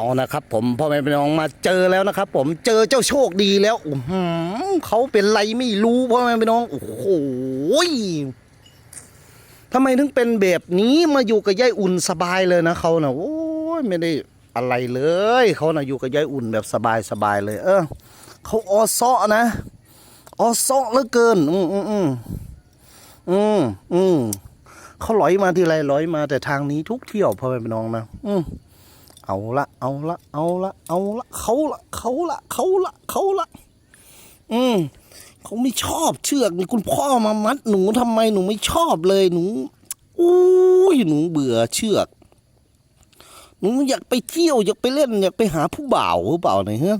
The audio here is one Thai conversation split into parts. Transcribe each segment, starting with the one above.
เอานะครับ ผมพ่อแม่พี่น้องมาเจอแล้วนะครับ ผมเจอเจ้าโชคดีแล้วอืเขาเป็นไรไม่รู้พ่อแม่พี่น้องโอ้โหทำไมถึงเป็นแบบนี้มาอยู่กับยายอุ่นสบายเลยนะเขานะโอ้ยไม่ได้อะไรเลยเขานะอยู่กับยายอุ่นแบบสบายสบายเลย เออเขาออซ้อนะออซ้อเหลือเกิน อืมอืมอืมอืมอืมเขาลอยมาทีไรลอยมาแต่ทางนี้ทุกเที่ยวพ่อแม่พี่น้องนะ อืม เอาละเอาละเอาละเอาละเขาละเขาละเขาละเขาละอืมเขาไม่ชอบเชือกนี่คุณพ่อมามัดหนูทำไมหนูไม่ชอบเลยหนูอุ้ยหนูเบื่อเชือกหนูอยากไปเที่ยวอยากไปเล่นอยากไปหาผู้บ่าวหรือเปล่าเนี่ยฮะ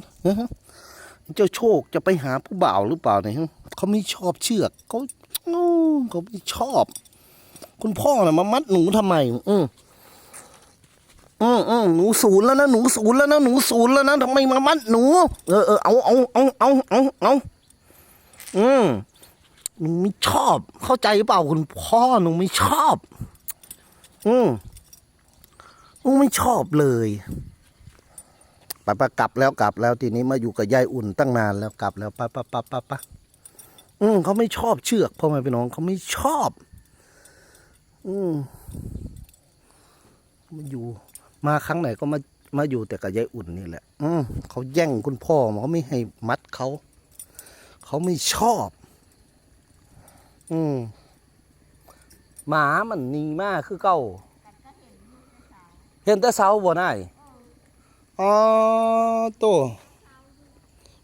เจ้าโชคจะไปหาผู้บ่าวหรือเปล่าเนี่ยฮะเขาไม่ชอบเชือกเขาเขาไม่ชอบ คุณพ่อน่ะมามัดหนูทำไม อืม อืมอืมหนูศูนย์แล้วนะหนูศูนย์แล้วนะหนูศูนย์แล้วนะทำไมมามัดหนู เออเออเอาเอาเอาเอาเอาเอาอืมหนูไม่ชอบ เข้าใจเปล่าคุณพ่อหนูไม่ชอบ อืมหนูไม่ชอบเลยไปไปกลับแล้วกลับแล้วทีนี้มาอยู่กับยายอุ่นตั้งนานแล้วกลับแล้วไปไปไปไปไปอืมเขาไม่ชอบเชือกพ่อแม่พี่น้องเขาไม่ชอบ อืมมาอยู่ มาครั้งไหนก็มามาอยู่แต่กับยายอุ่นนี่แหละ อืมเขาแย่งคุณพ่อมาเขาไม่ให้มัดเขา เขาไม่ชอบ อืมหมามันนีมากคือเก้าเห็นแต่เสาบ่ได้อ๋อโต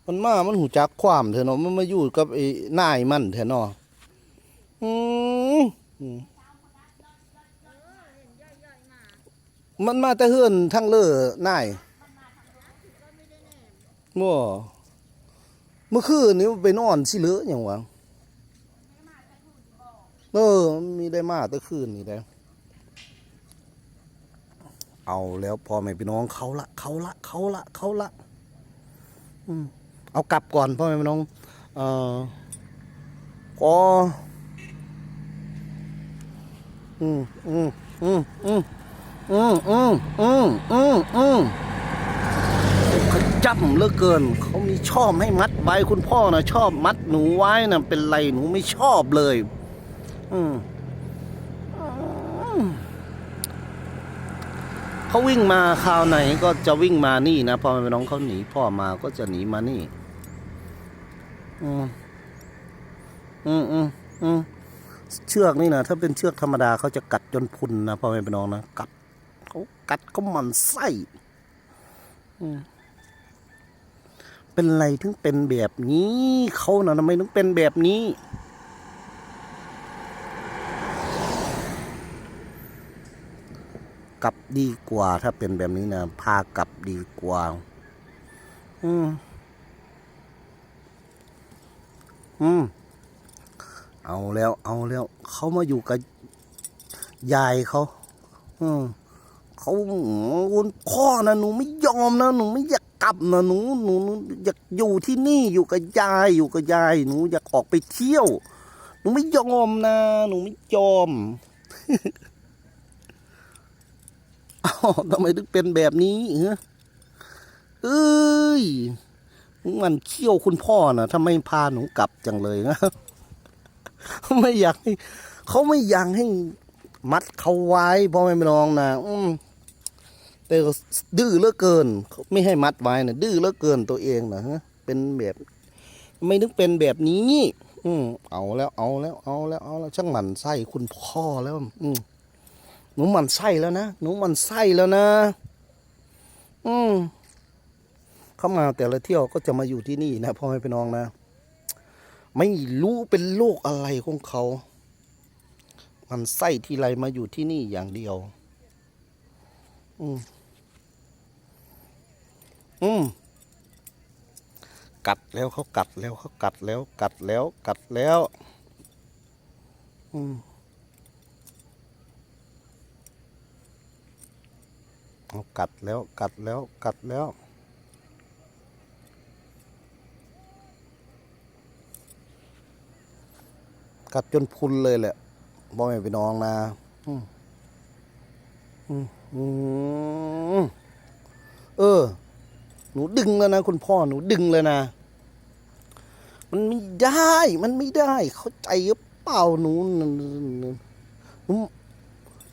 มันมา มันหูจักความเถอะเนาะ มันมาอยู่กับไอ้นายมันเถอะเนาะอืมอื มมันมาแต่เฮือนทั้งเลอนายบ่เมื่อคืนนี้ไปนอนสิเหลือหยังวะเออ มีได้มาแต่คืนนี่แหละเอาแล้วพ่อแม่พี่น้องเขาละเขาละเขาละเขาละอืมเอากลับก่อนพ่อแม่พี่น้อง เอ่อก็อืมอืมอืมอืม อืมอืมอืมอืมอืมเขาจำเหลือเกิน เขามีชอบให้มัดไว้คุณพ่อนะชอบมัดหนูไว้นะเป็นไรหนูไม่ชอบเลย อืมเขาวิ่งมาคราวไหนก็จะวิ่งมานี่นะพอแม่น้องเขาหนีพ่อมาก็จะหนีมานี่ อืมอืมอืมอืมเชือกนี่นะถ้าเป็นเชือกธรรมดาเขาจะกัดจนพุนนะพ่อแม่พี่น้องนะกัด เขากัดก็หมันไส้เป็นไรถึงเป็นแบบนี้เขาน่ะทำไมถึงเป็นแบบนี้ กลับดีกว่า ถ้าเป็นแบบนี้นะพากลับดีกว่า อืมอืมเอาแล้ว เอาแล้ว เขามาอยู่กับยายเขา อืม เขาคุณพ่อนะหนูไม่ยอมนะหนูไม่อยากกลับนะหนูหนูหนูอยากอยู่ที่นี่อยู่กับยายอยู่กับยายหนูอยากออกไปเที่ยว หนูไม่ยอมนะ หนูไม่ยอมอ้าวทำไมถึงเป็นแบบนี้เอ้ยมันเขี้ยวคุณพ่อนะทำไมพาหนูกลับจังเลยนะไม่อยากให้เขาไม่อยากให้มัดเขาไว้พ่อแม่พี่น้องนะอืม แต่ดื้อเหลือเกินเขาไม่ให้มัดไว้นะดื้อเหลือเกินตัวเองนะฮะเป็นแบบไม่นึกเป็นแบบนี้ อืมเอาแล้วเอาแล้วเอาแล้วเอาแล้วช่างหมันไส้คุณพ่อแล้ว อืมหนูหมันไส้แล้วนะหนูหมันไส้แล้วนะ อืมเข้ามาแต่ละเที่ยวก็จะมาอยู่ที่นี่นะพ่อแม่พี่น้องนะ ไม่รู้เป็นโรคอะไรของเขา มันไส้ทีไรมาอยู่ที่นี่อย่างเดียว อืม อืมกัดแล้วเขากัดแล้วเขากัดแล้วกัดแล้วกัดแล้ว อืมเากัดแล้วกัดแล้วกัดแล้ว กัดจนพุนเลยแหละบ่แม่พี่น้องนะอืมอืมอืมเออ หนูดึงแล้วนะคุณพ่อหนูดึงเลยนะ มันไม่ได้ มันไม่ได้ เข้าใจหรือเปล่าหนูหนู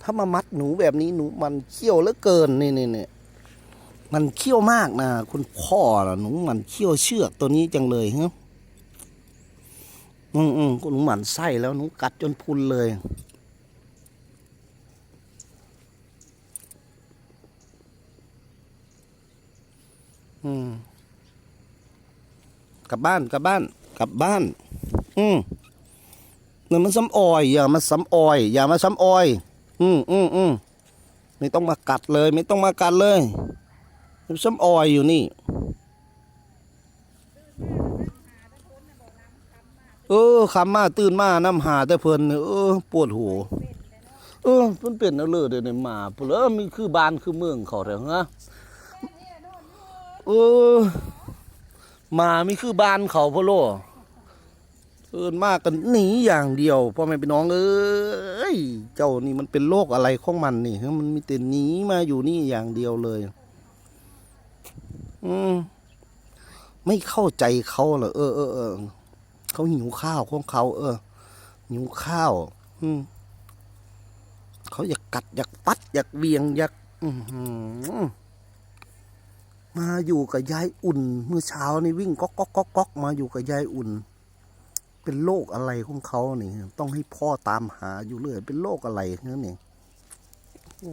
ถ้ามามัดหนูแบบนี้หนูมันเขี้ยวเหลือเกินนี่นี่นี่มันเขี้ยวมากนะคุณพ่อนะหนูมันเขี้ยวเชือกตัวนี้จังเลยฮะอืมอืมหนูหมันไส้แล้วหนูกัดจนพุนเลย อืม กลับบ้านกลับบ้าน กลับบ้าน อืมนี่นมันซ้ำออย อย่ามาซ้ำออย อย่ามาซ้ำออย อืมอืมอืมไม่ต้องมากัดเลย ไม่ต้องมากัดเลยซ้ำออยอยู่นี่ เออคำมาตื่นมาน้ำหาแต่เพิ่นเนี่ยเออ ปวดหัวเออมันเป็นเอาเลยเดี๋ยวนี้มาเพุ่นเออมีคือบ้านคือเมืองเขาเถอะฮะ เออมาไม่คือบ้านเขาพ่อโลเอินมากกันหนีอย่างเดียวพ่อแม่พี่น้องเอ้ยเจ้านี่มันเป็นโรคอะไรของมันนี่ฮะมันมีแต่หนีมาอยู่นี่อย่างเดียวเลย อืมไม่เข้าใจเขาเหรอเออเออเออเขาหิวข้าวของเขาเออหิวข้าว อืมเขาอยากกัดอยากปัดอยากเบียงอยาก อือหือ มาอยู่กับยายอุ่น เมื่อเช้านี่วิ่งก๊อกก๊อกก๊อกก๊อกมาอยู่กับยายอุ่น เป็นโรคอะไรของเขาเนี่ยต้องให้พ่อตามหาอยู่เรื่อยเป็นโรคอะไรนั่นเองอ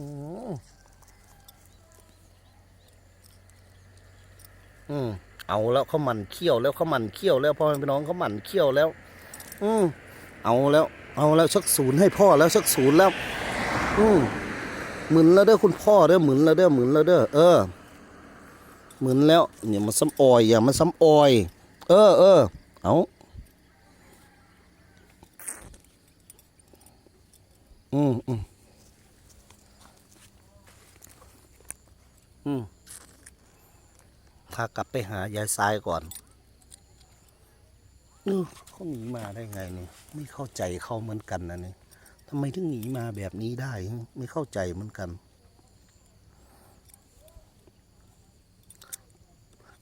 ืมเอาแล้วเขาหมันเขี้ยวแล้วเขาหมันเขี้ยวแล้วพ่อพี่น้องเขาหมันเขี้ยวแล้ว อืมเอาแล้ว เอาแล้วชักศูนย์ให้พ่อแล้วชักศูนย์แล้ว อืมหมุนแล้วเด้อคุณพ่อเด้อหมุนแล้วเด้อหมุนแล้วเด้อเออ เหมือนแล้วเนี่ยมาซ้ำออยอย่ามาซ้ำออย เออเออเอาอืมอืมอืมพากลับไปหายายทรายก่อนเออเขาหนีมาได้ไงเนี่ยไม่เข้าใจเขาเหมือนกันนะเนี่ยทำไมถึงหนีมาแบบนี้ได้ ไม่เข้าใจเหมือนกัน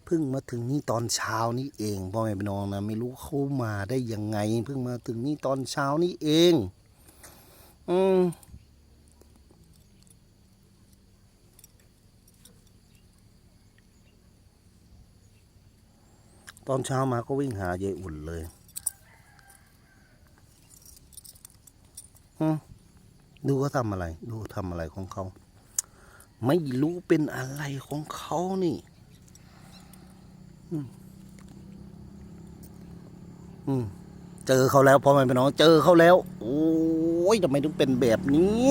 พิ่งมาถึงนี่ตอนเช้านี้เองพ่อแม่พี่น้องนะไม่รู้เขามาได้ยังไง เพิ่งมาถึงนี่ตอนเช้านี้เอง อืมตอนเช้ามาก็วิ่งหายายอุ่นเลยดูเขาทำอะไร ดูทำอะไรของเขา ไม่รู้เป็นอะไรของเขานี่ อืมเจอเขาแล้วพ่อแม่พี่น้อง เจอเขาแล้ว โอ้ยทำไมถึงเป็นแบบนี้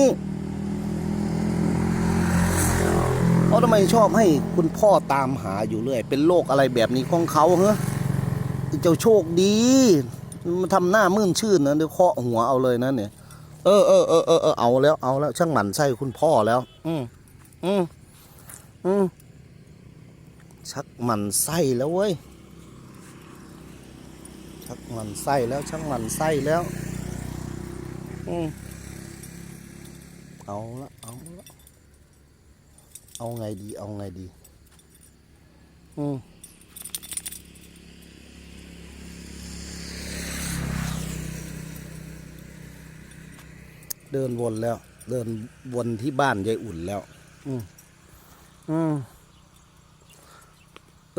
เขาทำไมชอบให้คุณพ่อตามหาอยู่เรื่อย เป็นโรคอะไรแบบนี้ของเขาเหรอเจ้าโชคดีมันทำหน้ามื่นชื่นนะเดี๋ยวเคาะหัวเอาเลยนะเนี่ยเออเออเออเออเออเอาแล้วเอาแล้วช่างหมั่นไส้คุณพ่อแล้ว อืมอืมอืม ชักมันไส้แล้วเว้ย ชักมันไส้แล้วชักมันไส้แล้วอืมเอาละเอาละเอาไงดีเอาไงดี อืมเดินวนแล้ว เดินวนที่บ้านยายอุ่นแล้ว อืมอืม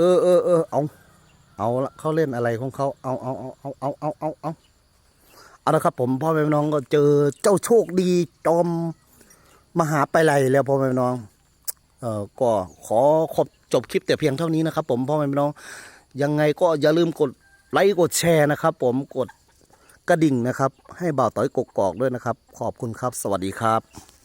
ออเออเออเอาเอาละเขาเล่นอะไรของเขาเอาเอาเอาเอาเอาเอาเอาเอาเอาละครับ ผมพ่อแม่น้องก็เจอเจ้าโชคดีจอมมหาไปไลแล้วพ่อแม่น้อง เออก็ขอขอบจบคลิปแต่เพียงเท่านี้นะครับ ผมพ่อแม่น้อง ยังไงก็อย่าลืมกดไลค์กดแชร์นะครับ ผมกดกระดิ่งนะครับ ให้บ่าวต้อยกกอกด้วยนะครับ ขอบคุณครับ สวัสดีครับ